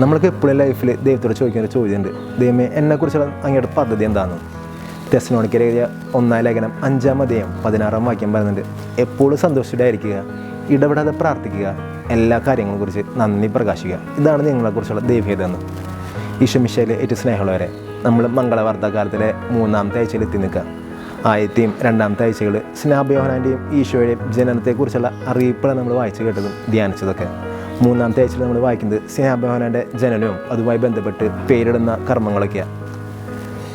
നമ്മൾക്ക് എപ്പോഴും ലൈഫിൽ ദൈവത്തോട് ചോദിക്കുന്ന ഒരു ചോദ്യമുണ്ട്. ദൈവമേ എന്നെക്കുറിച്ചുള്ള അങ്ങയുടെ പദ്ധതി എന്താണെന്ന് ടെസ്റ്റിനോണിക്കൽ എഴുതിയ ഒന്നാം ലേഖനം അഞ്ചാം അധ്യായം പതിനാറാം വാക്യം പറയുന്നുണ്ട്. എപ്പോഴും സന്തോഷിച്ചിട്ടായിരിക്കുക ഇടപെടാതെ പ്രാർത്ഥിക്കുക എല്ലാ കാര്യങ്ങളെ കുറിച്ച് നന്ദി പ്രകാശിക്കുക. ഇതാണ് നിങ്ങളെക്കുറിച്ചുള്ള ദൈവീയത എന്ന് ഈശോമിശയിലെ ഏറ്റവും സ്നേഹമുള്ളവരെ നമ്മൾ മംഗളവാർത്താകാലത്തിലെ മൂന്നാമത്തെ ആഴ്ചയിൽ എത്തി നിൽക്കുക. ആദ്യത്തെയും രണ്ടാമത്തെ ആഴ്ചകൾ സ്നാഭയോഹനാന്റെയും ഈശോയുടെയും ജനനത്തെക്കുറിച്ചുള്ള അറിയിപ്പുകൾ നമ്മൾ വായിച്ചു കേട്ടതും ധ്യാനിച്ചതൊക്കെ. മൂന്നാമത്തെ ആഴ്ചയിൽ നമ്മൾ വായിക്കുന്നത് സ്നേഹാഭിമാനന്റെ ജനനവും അതുമായി ബന്ധപ്പെട്ട് പേരിടുന്ന കർമ്മങ്ങളൊക്കെയാണ്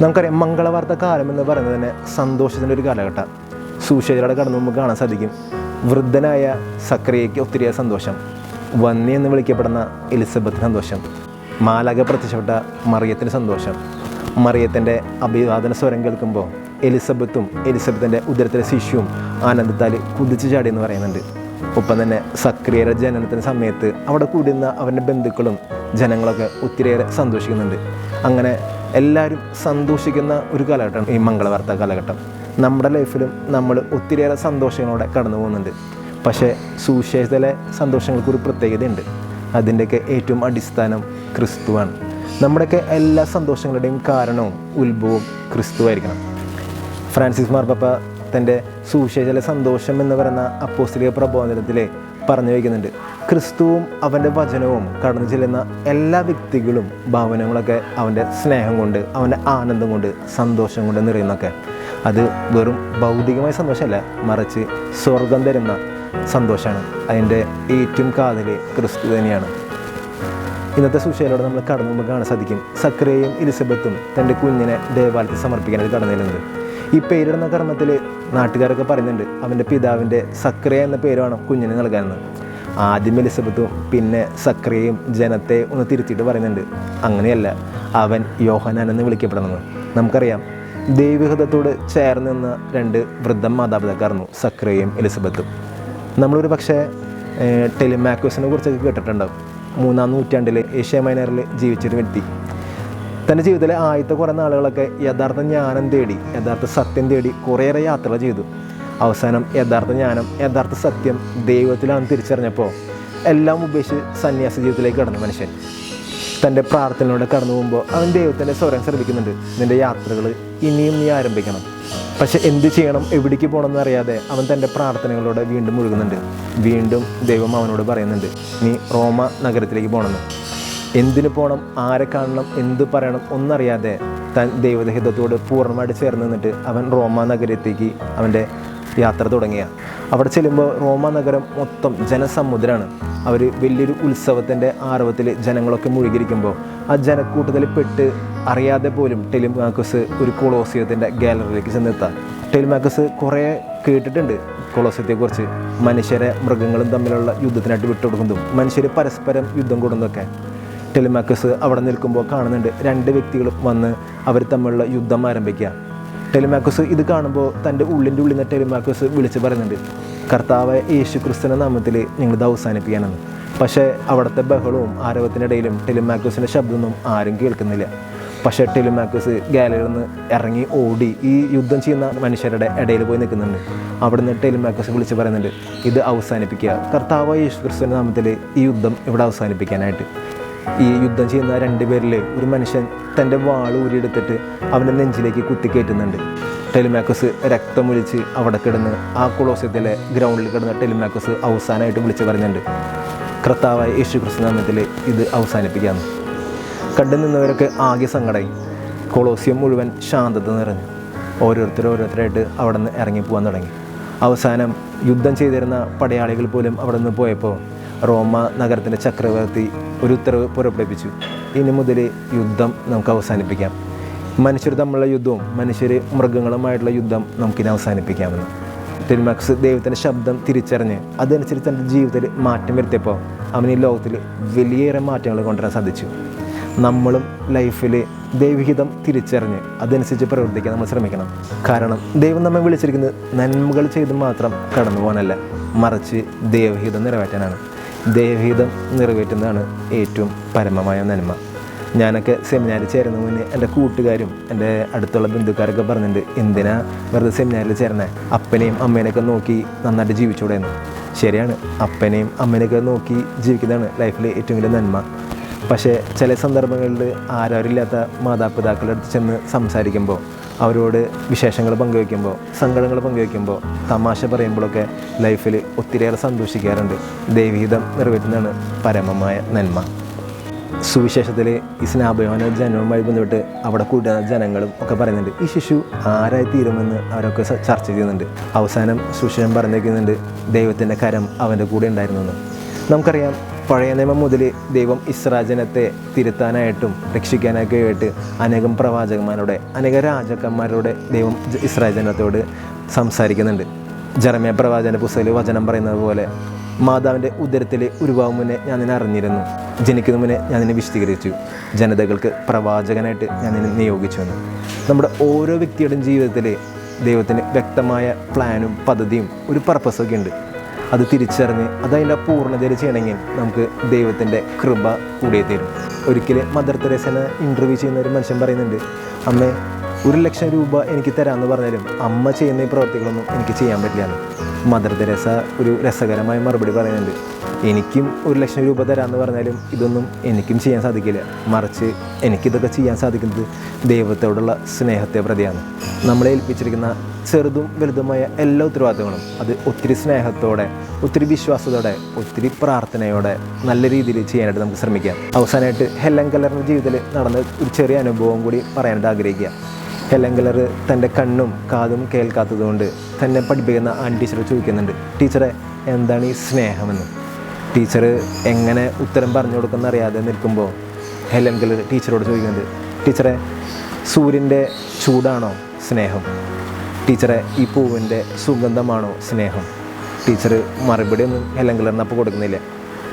നമുക്കറിയാം മംഗളവാർത്ത കാലം എന്ന് പറയുന്നത് തന്നെ സന്തോഷത്തിന്റെ ഒരു കാലഘട്ടം. സൂശേജയുടെ കടന്നു നമുക്ക് കാണാൻ സാധിക്കും. വൃദ്ധനായ സക്രിയയ്ക്ക് ഒത്തിരി സന്തോഷം. വന്നി എന്ന് വിളിക്കപ്പെടുന്ന എലിസബത്ത് സന്തോഷം. മാലക പ്രത്യക്ഷപ്പെട്ട മറിയത്തിന് സന്തോഷം. മറിയത്തിന്റെ അഭിവാദന സ്വരം കേൾക്കുമ്പോൾ എലിസബത്തും എലിസബത്തിന്റെ ഉദരത്തിലെ ശിശുവും ആനന്ദത്താൽ കുതിച്ചു ചാടി എന്ന് പറയുന്നുണ്ട്. ഒപ്പം തന്നെ സക്രിയയുടെ ജനനത്തിന് സമയത്ത് അവിടെ കൂടുന്ന അവന്റെ ബന്ധുക്കളും ജനങ്ങളൊക്കെ ഒത്തിരിയേറെ സന്തോഷിക്കുന്നുണ്ട്. അങ്ങനെ എല്ലാവരും സന്തോഷിക്കുന്ന ഒരു കാലഘട്ടമാണ് ഈ മംഗളവാർത്ത കാലഘട്ടം. നമ്മുടെ ലൈഫിലും നമ്മൾ ഒത്തിരിയേറെ സന്തോഷങ്ങളോടെ കടന്നു പോകുന്നുണ്ട്. പക്ഷേ സുവിശേഷത്തിലെ സന്തോഷങ്ങൾക്ക് ഒരു പ്രത്യേകതയുണ്ട്. അതിന്റെയൊക്കെ ഏറ്റവും അടിസ്ഥാനം ക്രിസ്തുവാണ്. നമ്മുടെയൊക്കെ എല്ലാ സന്തോഷങ്ങളുടെയും കാരണവും ഉത്ഭവവും ക്രിസ്തുവായിരിക്കണം. ഫ്രാൻസിസ് മാർപ്പ തന്റെ സുവിശേഷല സന്തോഷം എന്ന് പറയുന്ന അപ്പോസ്തലിക പ്രബോധനത്തിൽ പറഞ്ഞു വയ്ക്കുന്നുണ്ട്. ക്രിസ്തുവും അവന്റെ വചനവും കടന്നു ചെല്ലുന്ന എല്ലാ വ്യക്തികളും ഭാവനങ്ങളൊക്കെ അവന്റെ സ്നേഹം കൊണ്ട് അവന്റെ ആനന്ദം കൊണ്ട് സന്തോഷം കൊണ്ട് നിറയുന്നൊക്കെ. അത് വെറും ഭൗതികമായ സന്തോഷമല്ല മറിച്ച് സ്വർഗം തരുന്ന സന്തോഷമാണ്. അതിന്റെ ഏറ്റവും കാതൽ ക്രിസ്തു തന്നെയാണ്. ഇന്നത്തെ സുശേലയോടെ നമ്മൾ കടന്നു കാണാൻ സാധിക്കും സക്രയും എലിസബത്തും തന്റെ കുഞ്ഞിനെ ദേവാലയത്തിൽ സമർപ്പിക്കാനായിട്ട് കടന്നു ചെല്ലുന്നത് ഈ പേരിടുന്ന കർമ്മത്തിൽ നാട്ടുകാരൊക്കെ പറയുന്നുണ്ട്. അവന്റെ പിതാവിന്റെ സക്രിയ എന്ന പേര് വേണം കുഞ്ഞിന് നൽകാനെന്ന്. ആദ്യം എലിസബത്തും പിന്നെ സക്രിയയും ജനത്തെ ഒന്ന് തിരുത്തിയിട്ട് പറയുന്നുണ്ട്. അങ്ങനെയല്ല അവൻ യോഹനാൻ എന്ന് വിളിക്കപ്പെടുന്നത്. നമുക്കറിയാം ദൈവികതത്തോട് ചേർന്ന് നിന്ന രണ്ട് വൃദ്ധ മാതാപിതാക്കായിരുന്നു സക്രിയയും എലിസബത്തും. നമ്മളൊരു പക്ഷേ ടെലിമാക്കോസിനെ കുറിച്ചൊക്കെ കേട്ടിട്ടുണ്ടാവും. മൂന്നാം നൂറ്റാണ്ടിൽ ഏഷ്യ മൈനറിൽ ജീവിച്ചൊരു വ്യക്തി. തന്റെ ജീവിതത്തിലെ ആദ്യത്തെ കുറേ നാളുകളൊക്കെ യഥാർത്ഥ ജ്ഞാനം തേടി യഥാർത്ഥ സത്യം തേടി കുറേയേറെ യാത്രകൾ ചെയ്തു. അവസാനം യഥാർത്ഥ ജ്ഞാനം യഥാർത്ഥ സത്യം ദൈവത്തിലാണ് തിരിച്ചറിഞ്ഞപ്പോൾ എല്ലാം ഉപേക്ഷിച്ച് സന്യാസ ജീവിതത്തിലേക്ക് കടന്നു മനുഷ്യൻ. തന്റെ പ്രാർത്ഥനയിലൂടെ കടന്നു പോകുമ്പോൾ അവൻ ദൈവത്തിന്റെ സ്വരം ശ്രദ്ധിക്കുന്നുണ്ട് നിന്റെ യാത്രകൾ ഇനിയും നീ ആരംഭിക്കണം. പക്ഷെ എന്ത് ചെയ്യണം എവിടേക്ക് പോകണം എന്നറിയാതെ അവൻ തന്റെ പ്രാർത്ഥനകളോടെ വീണ്ടും മുഴുകുന്നുണ്ട്. വീണ്ടും ദൈവം അവനോട് പറയുന്നുണ്ട് നീ റോമ നഗരത്തിലേക്ക് പോകണമെന്ന്. എന്തിനു പോകണം ആരെ കാണണം? എന്ത് പറയണം? ഒന്നറിയാതെ താൻ ദൈവദഹിതത്തോട് പൂർണമായിട്ട് ചേർന്ന് നിന്നിട്ട് അവൻ റോമ നഗരത്തേക്ക് അവന്റെ യാത്ര തുടങ്ങിയ. അവിടെ ചെല്ലുമ്പോൾ റോമ നഗരം മൊത്തം ജനസമുദ്രമാണ് അവർ വലിയൊരു ഉത്സവത്തിന്റെ ആർവത്തിൽ ജനങ്ങളൊക്കെ മുഴുകിയിരിക്കുമ്പോൾ ആ ജനക്കൂട്ടത്തിൽ പെട്ട് അറിയാതെ പോലും ടെലിമാക്കസ് ഒരു കൊളോസിയത്തിന്റെ ഗാലറിയിലേക്ക് ചെന്നെത്താം. ടെലിമാക്കസ് കുറേ കേട്ടിട്ടുണ്ട് കൊളോസിയത്തെക്കുറിച്ച്. മനുഷ്യരെ മൃഗങ്ങളും തമ്മിലുള്ള യുദ്ധത്തിനായിട്ട് വിട്ടുകൊടുക്കുന്നതും മനുഷ്യർ പരസ്പരം യുദ്ധം കൂടുന്നതൊക്കെ. ടെലിമാക്കസ് അവിടെ നിൽക്കുമ്പോൾ കാണുന്നുണ്ട്. രണ്ട് വ്യക്തികൾ വന്ന് അവർ തമ്മിലുള്ള യുദ്ധം ആരംഭിക്കുക. ടെലിമാക്കസ് ഇത് കാണുമ്പോൾ തന്റെ ഉള്ളിന്റെ ഉള്ളിൽ നിന്ന് ടെലിമാക്കസ് വിളിച്ച് പറയുന്നുണ്ട്. കർത്താവ് യേശു ക്രിസ്തുവിന്റെ നാമത്തിൽ ഞങ്ങളിത് അവസാനിപ്പിക്കാനെന്ന് പക്ഷേ അവിടുത്തെ ബഹളവും ആരവത്തിനിടയിലും ടെലിമാക്കസിന്റെ ശബ്ദമൊന്നും ആരും കേൾക്കുന്നില്ല. പക്ഷേ ടെലിമാക്കസ് ഗാലറിയിൽ നിന്ന് ഇറങ്ങി ഓടി ഈ യുദ്ധം ചെയ്യുന്ന മനുഷ്യരുടെ ഇടയിൽ പോയി നിൽക്കുന്നുണ്ട്. അവിടുന്ന് ടെലിമാക്കസ് വിളിച്ച് പറയുന്നുണ്ട് ഇത് അവസാനിപ്പിക്കുക. കർത്താവ് യേശു ക്രിസ്തുവിന്റെ നാമത്തിൽ ഈ യുദ്ധം ഇവിടെ അവസാനിപ്പിക്കാനായിട്ട്. ഈ യുദ്ധം ചെയ്യുന്ന രണ്ട് പേരിൽ ഒരു മനുഷ്യൻ തന്റെ വാൾ ഊരിയെടുത്തിട്ട് അവന്റെ നെഞ്ചിലേക്ക് കുത്തിക്കയറ്റുന്നുണ്ട് ടെലിമാക്കസ് രക്തം രക്തമൊലിച്ച് അവിടെ കിടന്ന് ആ കുളോസ്യത്തിലെ ഗ്രൗണ്ടിൽ കിടന്ന ടെലിമാക്കസ് അവസാനമായിട്ട് വിളിച്ച് പറഞ്ഞിട്ടുണ്ട്. കർത്താവായ യേശു ക്രിസ്തുനാമത്തിൽ ഇത് അവസാനിപ്പിക്കാമെന്ന് കണ്ടു നിന്നവരൊക്കെ ആകെ സങ്കടമായി കൊളോസിയം മുഴുവൻ ശാന്തത നിറഞ്ഞു. ഓരോരുത്തർ ഓരോരുത്തരായിട്ട് അവിടെ നിന്ന് ഇറങ്ങി പോകാൻ തുടങ്ങി. അവസാനം യുദ്ധം ചെയ്തിരുന്ന പടയാളികൾ പോലും അവിടെ നിന്ന് പോയപ്പോൾ റോമ നഗരത്തിന്റെ ചക്രവർത്തി ഒരു ഉത്തരവ് പുറപ്പെടുവിപ്പിച്ചു. ഇനി മുതൽ യുദ്ധം നമുക്ക് അവസാനിപ്പിക്കാം. മനുഷ്യർ തമ്മിലുള്ള യുദ്ധവും മനുഷ്യർ മൃഗങ്ങളുമായിട്ടുള്ള യുദ്ധം നമുക്കിനി അവസാനിപ്പിക്കാമെന്ന്. തിരുമാക്സ് ദൈവത്തിന്റെ ശബ്ദം തിരിച്ചറിഞ്ഞ് അതനുസരിച്ച് തന്റെ ജീവിതത്തിൽ മാറ്റം വരുത്തിയപ്പോൾ അവന് ഈ ലോകത്തിൽ വലിയേറെ മാറ്റങ്ങൾ കൊണ്ടുവരാൻ സാധിച്ചു. നമ്മളും ലൈഫിൽ ദൈവഹിതം തിരിച്ചറിഞ്ഞ് അതനുസരിച്ച് പ്രവർത്തിക്കാൻ നമ്മൾ ശ്രമിക്കണം. കാരണം ദൈവം നമ്മെ വിളിച്ചിരിക്കുന്നത് നന്മകൾ ചെയ്ത് മാത്രം കടന്നു പോകാനല്ല മറിച്ച് ദൈവഹിതം നിറവേറ്റാനാണ്. ദൈവഹിതം നിറവേറ്റുന്നതാണ് ഏറ്റവും പരമമായ നന്മ. ഞാനൊക്കെ സെമിനാറിൽ ചേരുന്ന മുന്നേ എന്റെ കൂട്ടുകാരും എന്റെ അടുത്തുള്ള ബന്ധുക്കാരൊക്കെ പറഞ്ഞിട്ടുണ്ട് എന്തിനാ വെറുതെ സെമിനാറിൽ ചേരണേ അപ്പനെയും അമ്മേനെയൊക്കെ നോക്കി നന്നായിട്ട് ജീവിച്ചൂടെയെന്ന്. ശരിയാണ് അപ്പനെയും അമ്മേനെയൊക്കെ നോക്കി ജീവിക്കുന്നതാണ് ലൈഫിലെ ഏറ്റവും വലിയ നന്മ. പക്ഷേ ചില സന്ദർഭങ്ങളിൽ ആരാരില്ലാത്ത മാതാപിതാക്കളുടെ അടുത്ത് ചെന്ന് സംസാരിക്കുമ്പോൾ അവരോട് വിശേഷങ്ങൾ പങ്കുവയ്ക്കുമ്പോൾ സങ്കടങ്ങൾ പങ്കുവയ്ക്കുമ്പോൾ തമാശ പറയുമ്പോഴൊക്കെ ലൈഫിൽ ഒത്തിരിയേറെ സന്തോഷിക്കാറുണ്ട്. ദൈവീതം നിറവേറ്റുന്നതാണ് പരമമായ നന്മ. സുവിശേഷത്തിൽ ഈ സ്നാപയോന ജനവുമായി ബന്ധപ്പെട്ട് അവിടെ കൂടുന്ന ജനങ്ങളും ഒക്കെ പറയുന്നുണ്ട് ഈ ശിശു ആരായി തീരുമെന്ന് അവരൊക്കെ ചർച്ച ചെയ്യുന്നുണ്ട്. അവസാനം സുശേഷം പറഞ്ഞിരിക്കുന്നുണ്ട് ദൈവത്തിന്റെ കരം അവന്റെ കൂടെ ഉണ്ടായിരുന്നു നമുക്കറിയാം പഴയ നിയമം മുതൽ ദൈവം ഇസ്രാജനത്തെ തിരുത്താനായിട്ടും രക്ഷിക്കാനൊക്കെ ആയിട്ട് അനേകം പ്രവാചകന്മാരുടെ അനേക രാജാക്കന്മാരുടെ ദൈവം ഇസ്രാജനത്തോട് സംസാരിക്കുന്നുണ്ട്. ജർമ്മ പ്രവാചന പുസ്തകത്തിൽ വചനം പറയുന്നത് പോലെ മാതാവിന്റെ ഉദരത്തിൽ ഉരുവാകും മുന്നേ ഞാൻ നിന്നെ അറിഞ്ഞിരുന്നു. ജനിക്കുന്ന മുന്നേ ഞാൻ നിന്നെ വിശദീകരിച്ചു ജനതകൾക്ക് പ്രവാചകനായിട്ട് ഞാൻ നിന്നെ നിയോഗിച്ചു എന്ന്. നമ്മുടെ ഓരോ വ്യക്തിയുടെയും ജീവിതത്തിൽ ദൈവത്തിന് വ്യക്തമായ പ്ലാനും പദ്ധതിയും ഒരു പർപ്പസൊക്കെ ഉണ്ട്. അത് തിരിച്ചറിഞ്ഞ് അതതിന്റെ പൂർണതയിൽ ചെയ്യണമെങ്കിൽ നമുക്ക് ദൈവത്തിന്റെ കൃപ കൂടിയേ തരും. ഒരിക്കലും മദർ തെരേസനെ ഇന്റർവ്യൂ ചെയ്യുന്ന ഒരു മനുഷ്യൻ പറയുന്നുണ്ട് അമ്മേ ഒരു ലക്ഷം രൂപ എനിക്ക് തരാമെന്ന് പറഞ്ഞാലും അമ്മ ചെയ്യുന്ന ഈ പ്രവർത്തികളൊന്നും എനിക്ക് ചെയ്യാൻ പറ്റില്ല മദർ തെരേസ ഒരു രസകരമായ മറുപടി പറയുന്നുണ്ട് എനിക്കും ഒരു ലക്ഷം രൂപ തരാമെന്ന് പറഞ്ഞാലും ഇതൊന്നും എനിക്കും ചെയ്യാൻ സാധിക്കില്ല. മറിച്ച് എനിക്കിതൊക്കെ ചെയ്യാൻ സാധിക്കുന്നത് ദൈവത്തോടുള്ള സ്നേഹത്തെ പ്രതിയാണ്. നമ്മളെ ഏൽപ്പിച്ചിരിക്കുന്ന ചെറുതും വലുതുമായ എല്ലാ ഉത്തരവാദിത്തങ്ങളും അത് ഒത്തിരി സ്നേഹത്തോടെ ഒത്തിരി വിശ്വാസത്തോടെ ഒത്തിരി പ്രാർത്ഥനയോടെ നല്ല രീതിയിൽ ചെയ്യാനായിട്ട് നമുക്ക് ശ്രമിക്കാം. അവസാനമായിട്ട് ഹെല്ലൻ കലറിന്റെ ജീവിതത്തിൽ നടന്ന ഒരു ചെറിയ അനുഭവം കൂടി പറയാനായിട്ട് ആഗ്രഹിക്കുക. ഹെല്ലൻ കലർ തന്റെ കണ്ണും കാതും കേൾക്കാത്തതുകൊണ്ട് തന്നെ പഠിപ്പിക്കുന്ന ആൺ ടീച്ചറെ ചോദിക്കുന്നുണ്ട് ടീച്ചറെ എന്താണ് ഈ സ്നേഹമെന്ന്? ടീച്ചർ എങ്ങനെ ഉത്തരം പറഞ്ഞു കൊടുക്കുന്ന അറിയാതെ നിൽക്കുമ്പോൾ ഹെലൻ ടീച്ചറോട് ചോദിക്കുന്നത് ടീച്ചറെ സൂര്യന്റെ ചൂടാണോ സ്നേഹം? ടീച്ചറെ ഈ പൂവിന്റെ സുഗന്ധമാണോ സ്നേഹം? ടീച്ചർ മറുപടി ഒന്നും ഹെലൻ കലറിന് അപ്പോൾ കൊടുക്കുന്നില്ല.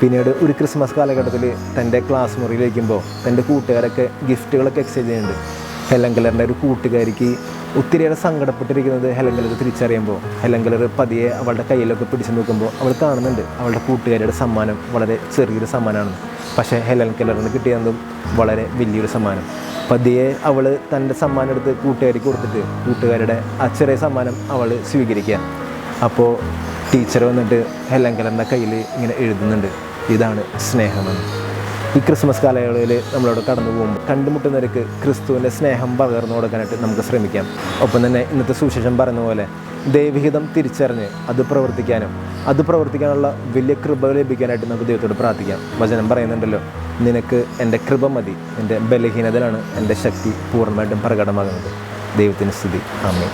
പിന്നീട് ഒരു ക്രിസ്മസ് കാലഘട്ടത്തിൽ തന്റെ ക്ലാസ് മുറിയിലിരിക്കുമ്പോൾ തന്റെ കൂട്ടുകാരൊക്കെ ഗിഫ്റ്റുകളൊക്കെ എക്സ്ചേഞ്ച് ചെയ്യുന്നുണ്ട്. ഹെലൻ കലറിന്റെ ഒരു കൂട്ടുകാരിക്ക് ഒത്തിരിയേറെ സങ്കടപ്പെട്ടിരിക്കുന്നത് ഹെലൻ കലർ തിരിച്ചറിയുമ്പോൾ ഹെലൻ കലർ പതിയെ അവളുടെ കയ്യിലൊക്കെ പിടിച്ചു നോക്കുമ്പോൾ അവൾ കാണുന്നുണ്ട്. അവളുടെ കൂട്ടുകാരിയുടെ സമ്മാനം വളരെ ചെറിയൊരു സമ്മാനമാണ്. പക്ഷേ ഹെലൻ കലറിന് കിട്ടിയതും വളരെ വലിയൊരു സമ്മാനം. പതിയെ അവൾ തന്റെ സമ്മാനം എടുത്ത് കൂട്ടുകാരിക്ക് കൊടുത്തിട്ട് കൂട്ടുകാരുടെ ആ ചെറിയ സമ്മാനം അവൾ സ്വീകരിക്കുക. അപ്പോൾ ടീച്ചർ വന്നിട്ട് ഹെലൻ കലറിന്റെ കയ്യിൽ ഇങ്ങനെ എഴുതുന്നുണ്ട്. ഇതാണ് സ്നേഹമെന്ന് ഈ ക്രിസ്മസ് കാലയളവിൽ നമ്മളവിടെ കടന്നു പോകുമ്പോൾ കണ്ടുമുട്ടുന്നവർക്ക് ക്രിസ്തുവിന്റെ സ്നേഹം പകർന്നു കൊടുക്കാനായിട്ട് നമുക്ക് ശ്രമിക്കാം. ഒപ്പം തന്നെ ഇന്നത്തെ സുവിശേഷം പറഞ്ഞ പോലെ ദൈവഹിതം തിരിച്ചറിഞ്ഞ് അത് പ്രവർത്തിക്കാനും അത് പ്രവർത്തിക്കാനുള്ള വലിയ കൃപ ലഭിക്കാനായിട്ട് നമുക്ക് ദൈവത്തോട് പ്രാർത്ഥിക്കാം. വചനം പറയുന്നുണ്ടല്ലോ നിനക്ക് എന്റെ കൃപ മതി എന്റെ ബലഹീനതയിലാണ് എന്റെ ശക്തി പൂർണമായിട്ടും പ്രകടമാകുന്നത്. ദൈവത്തിന് സ്തുതി. ആമേ